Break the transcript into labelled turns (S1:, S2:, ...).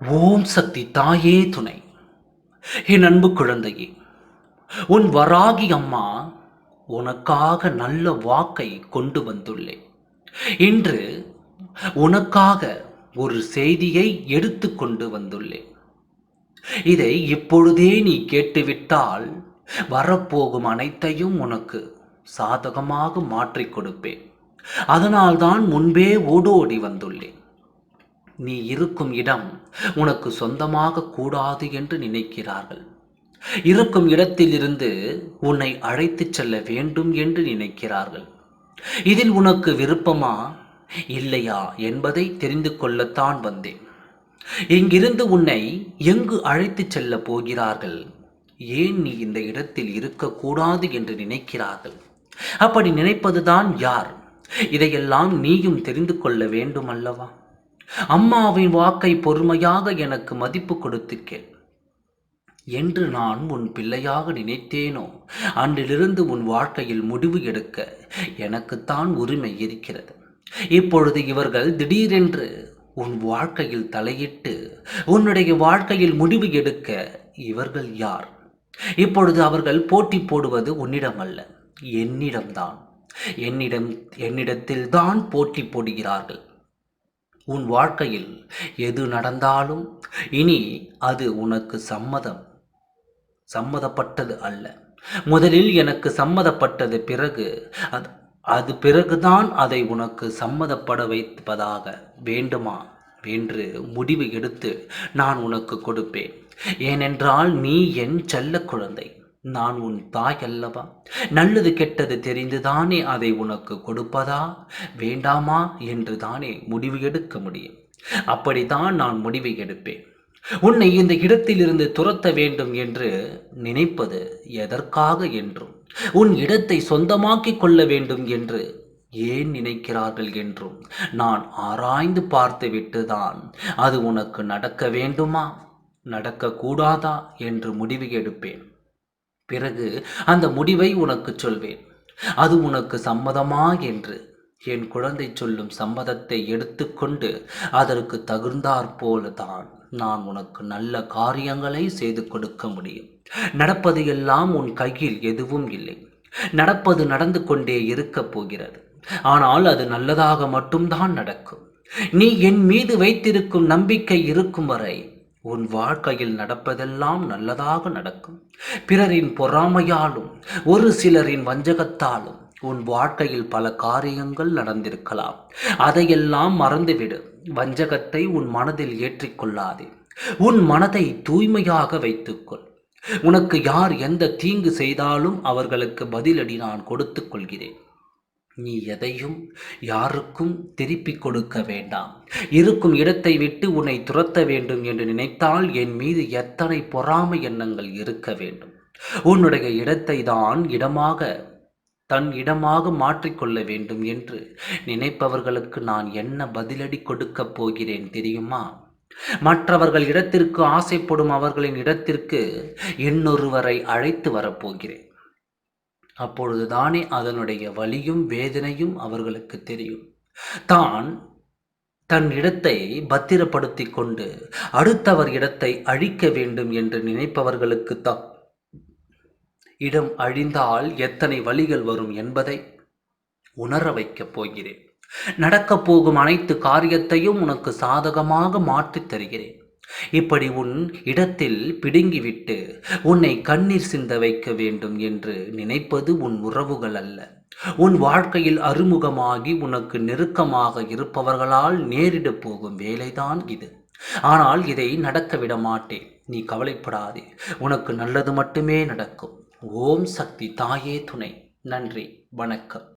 S1: ஓம் சக்தி தாயே துணை. என் அன்பு குழந்தையே உன் வராகி அம்மா உனக்காக நல்ல வாக்கை கொண்டு வந்துள்ளேன் இன்று உனக்காக ஒரு செய்தியை எடுத்து கொண்டு வந்துள்ளேன் இதை இப்பொழுதே நீ கேட்டுவிட்டால் வரப்போகும் அனைத்தையும் உனக்கு சாதகமாக மாற்றிக் கொடுப்பேன். அதனால்தான் முன்பே ஓடோடி வந்துள்ளேன். நீ இருக்கும் இடம் உனக்கு சொந்தமாக கூடாது என்று நினைக்கிறார்கள். இருக்கும் இடத்திலிருந்து உன்னை அழைத்துச் செல்ல வேண்டும் என்று நினைக்கிறார்கள். இதில் உனக்கு விருப்பமா? இல்லையா என்பதை தெரிந்து கொள்ளத்தான் வந்தேன். இங்கிருந்து உன்னை எங்கு அழைத்துச் செல்ல போகிறார்கள்? ஏன் நீ இந்த இடத்தில் இருக்கக்கூடாது என்று நினைக்கிறார்கள்? அப்படி நினைப்பதுதான் யார்? இதையெல்லாம் நீயும் தெரிந்து கொள்ள வேண்டும் அல்லவா அம்மாவின் வாக்கை பொறுமையாக எனக்கு மதிப்பு கொடுத்து கேள் என்று நான் உன் பிள்ளையாக நினைத்தேனோ? அன்றிலிருந்து உன் வாழ்க்கையில் முடிவு எடுக்க எனக்குத்தான் உரிமை இருக்கிறது. இப்பொழுது இவர்கள் திடீரென்று உன் வாழ்க்கையில் தலையிட்டு உன்னுடைய வாழ்க்கையில் முடிவு எடுக்க இவர்கள் யார்? இப்பொழுது அவர்கள் போட்டி போடுவது உன்னிடம் அல்ல என்னிடம்தான். என்னிடம் என்னிடத்தில் தான் போட்டி போடுகிறார்கள். உன் வாழ்க்கையில் எது நடந்தாலும் இனி அது உனக்கு சம்மதம். சம்மதப்பட்டது அல்ல. முதலில் எனக்கு சம்மதப்பட்டது பிறகு அது அது பிறகுதான் அதை உனக்கு சம்மதப்பட வைப்பதாக வேண்டுமா? என்று முடிவு எடுத்து நான் உனக்கு கொடுப்பேன். ஏனென்றால் நீ என் செல்ல குழந்தை. நான் உன் தாய் அல்லவா? நல்லது கெட்டது தெரிந்துதானே அதை உனக்கு கொடுப்பதா? வேண்டாமா என்று தானே முடிவு எடுக்க முடியும். அப்படித்தான் நான் முடிவை எடுப்பேன். உன்னை இந்த இடத்திலிருந்து துரத்த வேண்டும் என்று நினைப்பது எதற்காக என்றும் உன் இடத்தை சொந்தமாக்கிக் கொள்ள வேண்டும் என்று ஏன் நினைக்கிறார்கள் என்றும் நான் ஆராய்ந்து பார்த்துவிட்டு தான் அது உனக்கு நடக்க வேண்டுமா? நடக்கக்கூடாதா? என்று முடிவு எடுப்பேன். பிறகு அந்த முடிவை உனக்கு சொல்வேன். அது உனக்கு சம்மதமா என்று. என் குழந்தை சொல்லும் சம்மதத்தை எடுத்துக்கொண்டு அதற்கு தகுந்தாற் போல தான் நான் உனக்கு நல்ல காரியங்களை செய்து கொடுக்க முடியும். நடப்பது எல்லாம் உன் கையில் எதுவும் இல்லை. நடப்பது நடந்து கொண்டே இருக்கப் போகிறது. ஆனால் அது நல்லதாக மட்டும்தான் நடக்கும். நீ என் மீது வைத்திருக்கும் நம்பிக்கை இருக்கும் வரை உன் வாழ்க்கையில் நடப்பதெல்லாம் நல்லதாக நடக்கும். பிறரின் பொறாமையாலும் ஒரு சிலரின் வஞ்சகத்தாலும் உன் வாழ்க்கையில் பல காரியங்கள் நடந்திருக்கலாம். அதையெல்லாம் மறந்துவிடு. வஞ்சகத்தை உன் மனதில் ஏற்றிக்கொள்ளாதே. உன் மனதை தூய்மையாக வைத்துக்கொள். உனக்கு யார் எந்த தீங்கு செய்தாலும் அவர்களுக்கு பதிலடி நான் கொடுத்துக் கொள்கிறேன். நீ எதையும் யாருக்கும் திருப்பிக் கொடுக்க வேண்டாம். இருக்கும் இடத்தை விட்டு உன்னை துரத்த வேண்டும் என்று நினைத்தால் என் மீது எத்தனை பொறாமை எண்ணங்கள் இருக்க வேண்டும். உன்னுடைய இடத்தை தான் இடமாக தன் இடமாக மாற்றிக்கொள்ள வேண்டும் என்று நினைப்பவர்களுக்கு நான் என்ன பதிலடி கொடுக்கப் போகிறேன் தெரியுமா? மற்றவர்கள் இடத்திற்கு ஆசைப்படும் அவர்களின் இடத்திற்கு இன்னொருவரை அழைத்து வரப்போகிறேன் அப்பொழுதுதானே அதனுடைய வலியும் வேதனையும் அவர்களுக்கு தெரியும். தான் தன் இடத்தை பத்திரப்படுத்தி கொண்டு அடுத்தவர் இடத்தை அழிக்க வேண்டும் என்று நினைப்பவர்களுக்கு தான். இடம் அழிந்தால் எத்தனை வழிகள் வரும் என்பதை உணர வைக்கப் போகிறேன். நடக்கப் போகும் அனைத்து காரியத்தையும் உனக்கு சாதகமாக மாற்றித் தருகிறேன். இப்படி உன் இடத்தில் பிடுங்கிவிட்டு உன்னை கண்ணீர் சிந்த வைக்க வேண்டும் என்று நினைப்பது உன் உறவுகள் அல்ல. உன் வாழ்க்கையில் அறிமுகமாகி உனக்கு நெருக்கமாக இருப்பவர்களால் நேரிட போகும் வேலைதான் இது. ஆனால் இதை நடக்க விட மாட்டேன். நீ கவலைப்படாதே. உனக்கு நல்லது மட்டுமே நடக்கும். ஓம் சக்தி தாயே துணை. நன்றி. வணக்கம்.